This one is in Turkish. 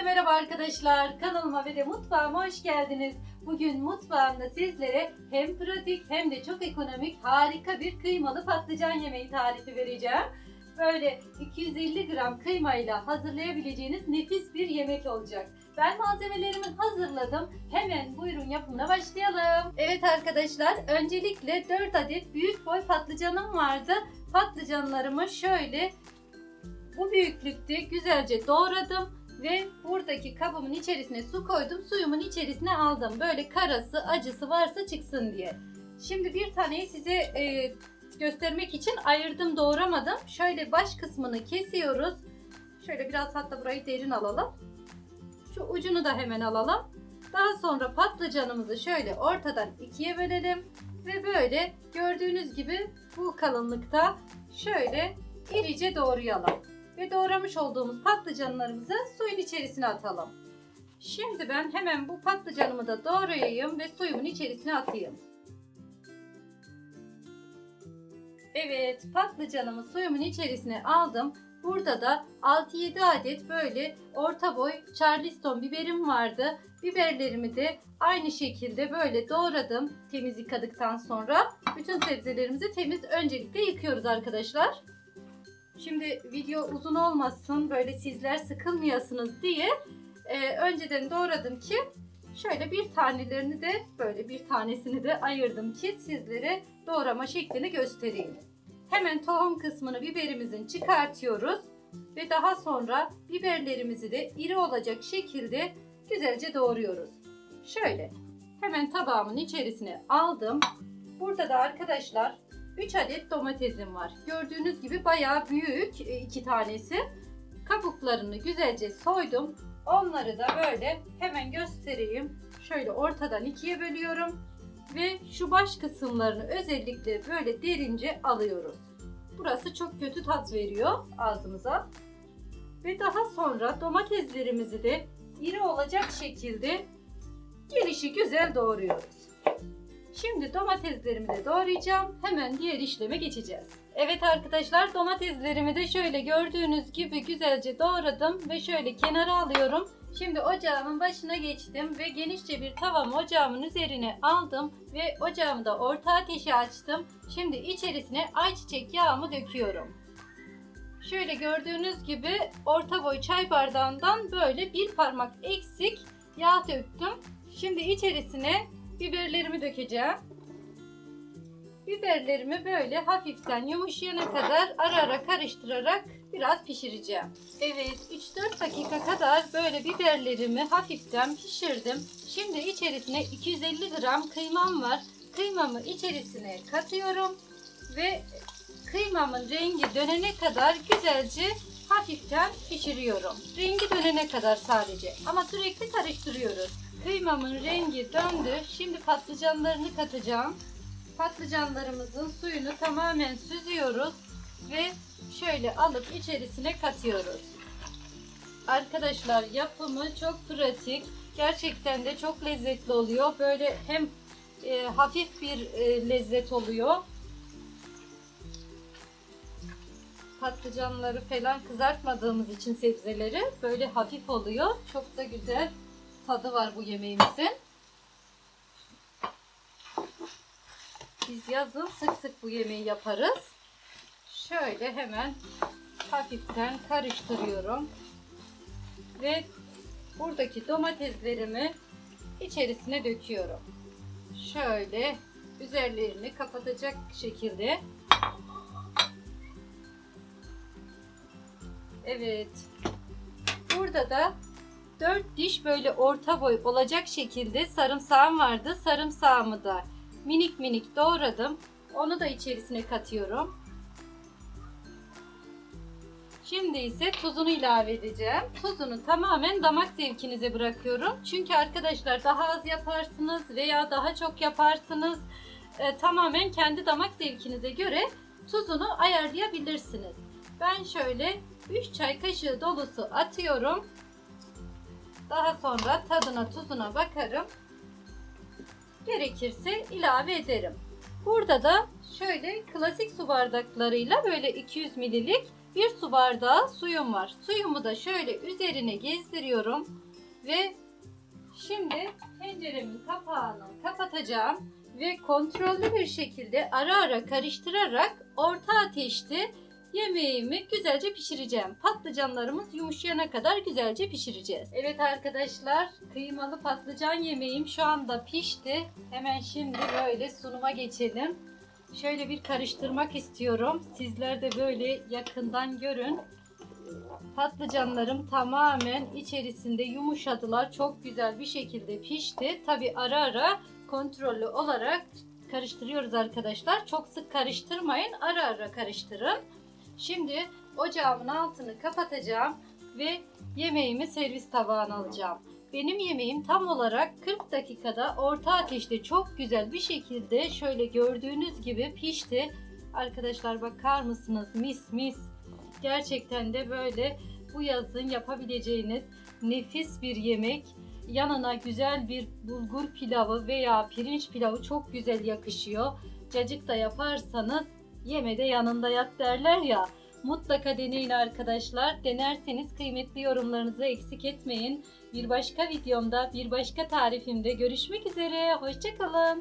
Herkese merhaba arkadaşlar. Kanalıma ve de mutfağıma hoş geldiniz. Bugün mutfağımda sizlere hem pratik hem de çok ekonomik harika bir kıymalı patlıcan yemeği tarifi vereceğim. Böyle 250 gram kıymayla hazırlayabileceğiniz nefis bir yemek olacak. Ben malzemelerimi hazırladım. Hemen buyurun yapımına başlayalım. Evet arkadaşlar öncelikle 4 adet büyük boy patlıcanım vardı. Patlıcanlarımı şöyle bu büyüklükte güzelce doğradım ve buradaki kabımın içerisine su koydum. Suyumun içerisine aldım. Böyle karası, acısı varsa çıksın diye. Şimdi bir taneyi size e, göstermek için ayırdım, doğramadım. Şöyle baş kısmını kesiyoruz. Şöyle biraz hatta burayı derin alalım. Şu ucunu da hemen alalım. Daha sonra patlıcanımızı şöyle ortadan ikiye bölelim. Ve böyle gördüğünüz gibi bu kalınlıkta şöyle irice doğrayalım ve doğramış olduğumuz patlıcanlarımızı suyun içerisine atalım. Şimdi ben hemen bu patlıcanımı da doğrayayım ve suyumun içerisine atayım. Evet, patlıcanımı suyumun içerisine aldım. Burada da 6-7 adet böyle orta boy charleston biberim vardı. Biberlerimi de aynı şekilde böyle doğradım temiz yıkadıktan sonra. Bütün sebzelerimizi temiz öncelikle yıkıyoruz arkadaşlar. Şimdi video uzun olmasın böyle sizler sıkılmayasınız diye e, önceden doğradım ki şöyle bir tanelerini de böyle bir tanesini de ayırdım ki sizlere doğrama şeklini göstereyim. Hemen tohum kısmını biberimizin çıkartıyoruz ve daha sonra biberlerimizi de iri olacak şekilde güzelce doğruyoruz. Şöyle hemen tabağımın içerisine aldım. Burada da arkadaşlar 3 adet domatesim var. Gördüğünüz gibi bayağı büyük e, iki tanesi. Kabuklarını güzelce soydum. Onları da böyle hemen göstereyim. Şöyle ortadan ikiye bölüyorum. Ve şu baş kısımlarını özellikle böyle derince alıyoruz. Burası çok kötü tat veriyor ağzımıza. Ve daha sonra domateslerimizi de iri olacak şekilde gelişi güzel doğruyoruz. Şimdi domateslerimi de doğrayacağım. Hemen diğer işleme geçeceğiz. Evet arkadaşlar domateslerimi de şöyle gördüğünüz gibi güzelce doğradım ve şöyle kenara alıyorum. Şimdi ocağımın başına geçtim ve genişçe bir tavamı ocağımın üzerine aldım ve ocağımı da orta ateşe açtım. Şimdi içerisine ayçiçek yağımı döküyorum. Şöyle gördüğünüz gibi orta boy çay bardağından böyle bir parmak eksik yağ döktüm. Şimdi içerisine biberlerimi dökeceğim. Biberlerimi böyle hafiften yumuşayana kadar ara ara karıştırarak biraz pişireceğim. Evet 3-4 dakika kadar böyle biberlerimi hafiften pişirdim. Şimdi içerisine 250 gram kıymam var. Kıymamı içerisine katıyorum ve kıymamın rengi dönene kadar güzelce hafiften pişiriyorum. Rengi dönene kadar sadece ama sürekli karıştırıyoruz. Kıymamın rengi döndü. Şimdi patlıcanlarını katacağım. Patlıcanlarımızın suyunu tamamen süzüyoruz ve şöyle alıp içerisine katıyoruz. Arkadaşlar yapımı çok pratik. Gerçekten de çok lezzetli oluyor. Böyle hem e, hafif bir e, lezzet oluyor. Patlıcanları falan kızartmadığımız için sebzeleri böyle hafif oluyor. Çok da güzel tadı var bu yemeğimizin. Biz yazın sık sık bu yemeği yaparız. Şöyle hemen hafiften karıştırıyorum. Ve buradaki domateslerimi içerisine döküyorum. Şöyle üzerlerini kapatacak şekilde. Evet. Burada da 4 diş böyle orta boy olacak şekilde sarımsağım vardı. Sarımsağımı da minik minik doğradım. Onu da içerisine katıyorum. Şimdi ise tuzunu ilave edeceğim. Tuzunu tamamen damak zevkinize bırakıyorum. Çünkü arkadaşlar daha az yaparsınız veya daha çok yaparsınız. E, tamamen kendi damak zevkinize göre tuzunu ayarlayabilirsiniz. Ben şöyle 3 çay kaşığı dolusu atıyorum. Daha sonra tadına tuzuna bakarım. Gerekirse ilave ederim. Burada da şöyle klasik su bardaklarıyla böyle 200 mililik Bir su bardağı suyum var. Suyumu da şöyle üzerine gezdiriyorum ve şimdi tenceremin kapağını kapatacağım ve kontrollü bir şekilde ara ara karıştırarak orta ateşte yemeğimi güzelce pişireceğim. Patlıcanlarımız yumuşayana kadar güzelce pişireceğiz. Evet arkadaşlar kıymalı patlıcan yemeğim şu anda pişti. Hemen şimdi böyle sunuma geçelim. Şöyle bir karıştırmak istiyorum. Sizler de böyle yakından görün. Patlıcanlarım tamamen içerisinde yumuşadılar. Çok güzel bir şekilde pişti. Tabi ara ara kontrollü olarak karıştırıyoruz arkadaşlar. Çok sık karıştırmayın. Ara ara karıştırın. Şimdi ocağımın altını kapatacağım ve yemeğimi servis tabağına alacağım. Benim yemeğim tam olarak 40 dakikada orta ateşte çok güzel bir şekilde şöyle gördüğünüz gibi pişti. Arkadaşlar bakar mısınız? Mis mis. Gerçekten de böyle bu yazın yapabileceğiniz nefis bir yemek. Yanına güzel bir bulgur pilavı veya pirinç pilavı çok güzel yakışıyor. Cacık da yaparsanız yemede yanında yat derler ya. Mutlaka deneyin arkadaşlar. Denerseniz kıymetli yorumlarınızı eksik etmeyin. Bir başka videomda, bir başka tarifimde görüşmek üzere. Hoşçakalın.